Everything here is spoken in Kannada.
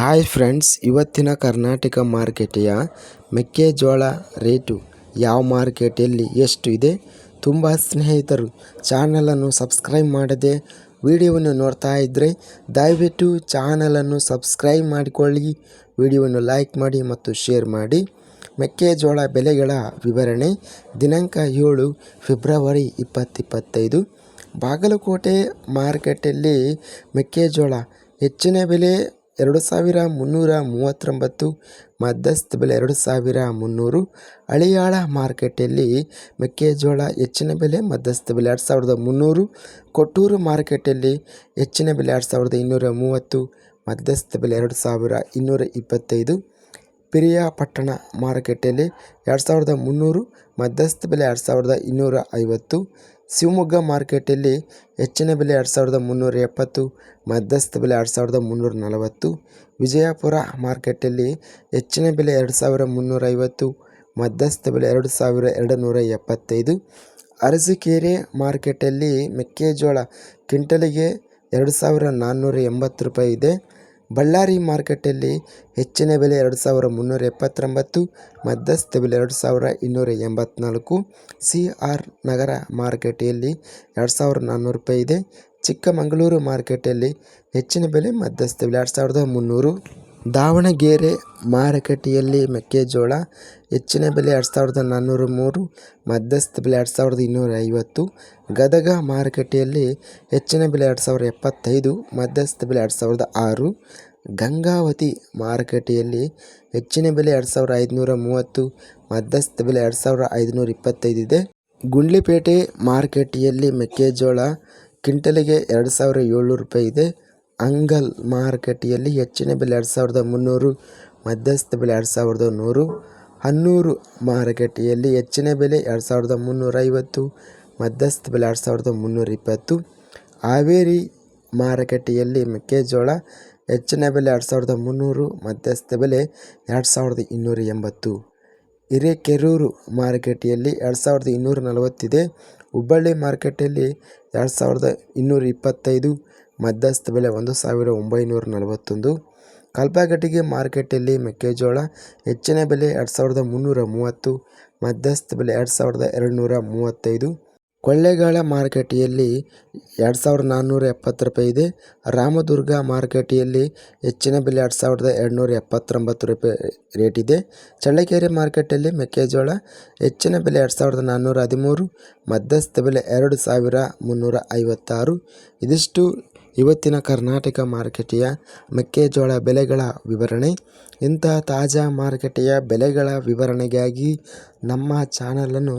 ಹಾಯ್ ಫ್ರೆಂಡ್ಸ್, ಇವತ್ತಿನ ಕರ್ನಾಟಕ ಮಾರ್ಕೆಟೆಯ ಮೆಕ್ಕೆಜೋಳ ರೇಟು ಯಾವ ಮಾರ್ಕೆಟಲ್ಲಿ ಎಷ್ಟು ಇದೆ? ತುಂಬ ಸ್ನೇಹಿತರು ಚಾನಲನ್ನು ಸಬ್ಸ್ಕ್ರೈಬ್ ಮಾಡದೆ ವಿಡಿಯೋವನ್ನು ನೋಡ್ತಾ ಇದ್ದರೆ ದಯವಿಟ್ಟು ಚಾನಲನ್ನು ಸಬ್ಸ್ಕ್ರೈಬ್ ಮಾಡಿಕೊಳ್ಳಿ, ವಿಡಿಯೋವನ್ನು ಲೈಕ್ ಮಾಡಿ ಮತ್ತು ಶೇರ್ ಮಾಡಿ. ಮೆಕ್ಕೆಜೋಳ ಬೆಲೆಗಳ ವಿವರಣೆ, ದಿನಾಂಕ ಏಳು, ಫೆಬ್ರವರಿ ಇಪ್ಪತ್ತಿಪ್ಪತ್ತೈದು. ಬಾಗಲಕೋಟೆ ಮಾರ್ಕೆಟಲ್ಲಿ ಮೆಕ್ಕೆಜೋಳ ಹೆಚ್ಚಿನ ಬೆಲೆ ಎರಡು ಸಾವಿರ ಮುನ್ನೂರ ಮೂವತ್ತೊಂಬತ್ತು ಮಧ್ಯಸ್ಥ ಬೆಲೆ ಎರಡು ಸಾವಿರ ಮುನ್ನೂರು. ಹಳಿಯಾಳ ಮಾರ್ಕೆಟಲ್ಲಿ ಮೆಕ್ಕೆಜೋಳ ಹೆಚ್ಚಿನ ಬೆಲೆ ಮಧ್ಯಸ್ಥ ಬೆಲೆ ಎರಡು ಸಾವಿರದ ಮುನ್ನೂರು. ಕೊಟ್ಟೂರು ಮಾರ್ಕೆಟಲ್ಲಿ ಹೆಚ್ಚಿನ ಬೆಲೆ ಎರಡು ಸಾವಿರದ ಇನ್ನೂರ ಮೂವತ್ತು, ಮಧ್ಯಸ್ಥ ಬೆಲೆ ಎರಡು ಸಾವಿರ ಇನ್ನೂರ ಇಪ್ಪತ್ತೈದು. ಪಿರಿಯಾಪಟ್ಟಣ ಮಾರುಕಟ್ಟೆಯಲ್ಲಿ ಎರಡು ಸಾವಿರದ ಮುನ್ನೂರು, ಮಧ್ಯಸ್ಥ ಬೆಲೆ ಎರಡು ಸಾವಿರದ ಇನ್ನೂರ ಐವತ್ತು. ಶಿವಮೊಗ್ಗ ಮಾರ್ಕೆಟಲ್ಲಿ ಹೆಚ್ಚಿನ ಬೆಲೆ ಎರಡು ಸಾವಿರದ ಮುನ್ನೂರ ಎಪ್ಪತ್ತು, ಮಧ್ಯಸ್ಥ ಬೆಲೆ ಎರಡು ಸಾವಿರದ ಮುನ್ನೂರ ನಲವತ್ತು, ವಿಜಯಪುರ ಮಾರ್ಕೆಟಲ್ಲಿ ಹೆಚ್ಚಿನ ಬೆಲೆ ಎರಡು ಸಾವಿರ ಮುನ್ನೂರ ಐವತ್ತು, ಮಧ್ಯಸ್ಥ ಬೆಲೆ ಎರಡು ಸಾವಿರ ಎರಡು ನೂರ ಎಪ್ಪತ್ತೈದು, ಅರಸೀಕೆರೆ ಮಾರ್ಕೆಟಲ್ಲಿ ಮೆಕ್ಕೆಜೋಳ ಕ್ವಿಂಟಲಿಗೆ ಎರಡು ಸಾವಿರ ನಾನ್ನೂರ ಎಂಬತ್ತು ರೂಪಾಯಿ ಇದೆ. ಬಳ್ಳಾರಿ ಮಾರುಕಟ್ಟೆಯಲ್ಲಿ ಹೆಚ್ಚಿನ ಬೆಲೆ ಎರಡು ಸಾವಿರ ಮುನ್ನೂರ ಎಪ್ಪತ್ತೊಂಬತ್ತು, ಮಧ್ಯಸ್ಥ ಬೆಲೆ ಎರಡು ಸಾವಿರ ಇನ್ನೂರ ಎಂಬತ್ನಾಲ್ಕು, ಸಿ ಆರ್ ನಗರ ಮಾರುಕಟ್ಟೆಯಲ್ಲಿ ಎರಡು ಸಾವಿರ ನಾನ್ನೂರು ರೂಪಾಯಿ ಇದೆ. ಚಿಕ್ಕಮಗಳೂರು ಮಾರುಕಟ್ಟೆಯಲ್ಲಿ ಹೆಚ್ಚಿನ ಬೆಲೆ ಮಧ್ಯಸ್ಥ ಬೆಲೆ ಎರಡು ಸಾವಿರದ ಮುನ್ನೂರು. ದಾವಣಗೆರೆ ಮಾರುಕಟ್ಟೆಯಲ್ಲಿ ಮೆಕ್ಕೆಜೋಳ ಹೆಚ್ಚಿನ ಬೆಲೆ ಎರಡು ಸಾವಿರದ ನಾನ್ನೂರ ಮೂರು, ಮಧ್ಯಸ್ಥ ಬೆಲೆ ಎರಡು ಸಾವಿರದ ಇನ್ನೂರ ಐವತ್ತು, ಗದಗ ಮಾರುಕಟ್ಟೆಯಲ್ಲಿ ಹೆಚ್ಚಿನ ಬೆಲೆ ಎರಡು ಸಾವಿರದ ಎಪ್ಪತ್ತೈದು, ಮಧ್ಯಸ್ಥ ಬೆಲೆ ಎರಡು ಸಾವಿರದ ಆರು, ಗಂಗಾವತಿ ಮಾರುಕಟ್ಟೆಯಲ್ಲಿ ಹೆಚ್ಚಿನ ಬೆಲೆ ಎರಡು ಸಾವಿರ ಐದುನೂರ ಮೂವತ್ತು, ಮಧ್ಯಸ್ಥ ಬೆಲೆ ಎರಡು ಸಾವಿರ ಐದುನೂರ ಇಪ್ಪತ್ತೈದು ಇದೆ. ಗುಂಡ್ಲಿಪೇಟೆ ಮಾರುಕಟ್ಟೆಯಲ್ಲಿ ಮೆಕ್ಕೆಜೋಳ ಕ್ವಿಂಟಲಿಗೆ ಎರಡು ಸಾವಿರ ಏಳ್ನೂರು ರೂಪಾಯಿ ಇದೆ. ಅಂಗಲ್ ಮಾರುಕಟ್ಟೆಯಲ್ಲಿ ಹೆಚ್ಚಿನ ಬೆಲೆ ಎರಡು ಸಾವಿರದ ಮುನ್ನೂರು, ಮಧ್ಯಸ್ಥ ಬೆಲೆ ಎರಡು ಸಾವಿರದ ನೂರು, ಹನ್ನೂರು ಮಾರುಕಟ್ಟೆಯಲ್ಲಿ ಹೆಚ್ಚಿನ ಬೆಲೆ ಎರಡು ಸಾವಿರದ ಮುನ್ನೂರ ಐವತ್ತು, ಮಧ್ಯಸ್ಥ ಬೆಲೆ ಎರಡು ಸಾವಿರದ ಮುನ್ನೂರ ಇಪ್ಪತ್ತು. ಹಾವೇರಿ ಮಾರುಕಟ್ಟೆಯಲ್ಲಿ ಮೆಕ್ಕೆಜೋಳ ಹೆಚ್ಚಿನ ಬೆಲೆ ಎರಡು ಸಾವಿರದ ಮುನ್ನೂರು, ಮಧ್ಯಸ್ಥ ಬೆಲೆ ಎರಡು ಸಾವಿರದ ಇನ್ನೂರ ಎಂಬತ್ತು. ಹಿರೇಕೆರೂರು ಮಾರುಕಟ್ಟೆಯಲ್ಲಿ ಎರಡು ಸಾವಿರದ ಇನ್ನೂರ ನಲವತ್ತಿದೆ ಹುಬ್ಬಳ್ಳಿ ಮಾರುಕಟ್ಟೆಯಲ್ಲಿ ಎರಡು ಸಾವಿರದ ಇನ್ನೂರ ಇಪ್ಪತ್ತೈದು ಮಧ್ಯಸ್ಥ ಬೆಲೆ ಒಂದು ಸಾವಿರ ಒಂಬೈನೂರ ನಲವತ್ತೊಂದು. ಕಲ್ಪಗಟ್ಟಿಗೆ ಮಾರುಕಟ್ಟೆಯಲ್ಲಿ ಮೆಕ್ಕೆಜೋಳ ಹೆಚ್ಚಿನ ಬೆಲೆ ಎರಡು ಸಾವಿರದ ಮುನ್ನೂರ ಮೂವತ್ತು, ಮಧ್ಯಸ್ಥ ಬೆಲೆ ಎರಡು ಸಾವಿರದ ಎರಡು ನೂರ ಮೂವತ್ತೈದು. ಕೊಳ್ಳೇಗಾಲ ಮಾರುಕಟ್ಟೆಯಲ್ಲಿ ಎರಡು ಸಾವಿರದ ನಾನ್ನೂರ ಎಪ್ಪತ್ತು ರೂಪಾಯಿ ಇದೆ. ರಾಮದುರ್ಗ ಮಾರುಕಟ್ಟೆಯಲ್ಲಿ ಹೆಚ್ಚಿನ ಬೆಲೆ ಎರಡು ಸಾವಿರದ ಎರಡುನೂರ ಎಪ್ಪತ್ತೊಂಬತ್ತು ರೂಪಾಯಿ ರೇಟ್ ಇದೆ. ಚಳ್ಳಕೆರೆ ಮಾರುಕಟ್ಟೆಯಲ್ಲಿ ಮೆಕ್ಕೆಜೋಳ ಹೆಚ್ಚಿನ ಬೆಲೆ ಎರಡು ಸಾವಿರದ ನಾನ್ನೂರ ಹದಿಮೂರು, ಮಧ್ಯಸ್ಥ ಬೆಲೆ ಎರಡು ಸಾವಿರ ಮುನ್ನೂರ ಐವತ್ತಾರು. ಇದಿಷ್ಟು ಇವತ್ತಿನ ಕರ್ನಾಟಕ ಮಾರುಕಟ್ಟೆಯ ಮೆಕ್ಕೆಜೋಳ ಬೆಲೆಗಳ ವಿವರಣೆ. ಇಂತಹ ತಾಜಾ ಮಾರುಕಟ್ಟೆಯ ಬೆಲೆಗಳ ವಿವರಣೆಗಾಗಿ ನಮ್ಮ ಚಾನಲನ್ನು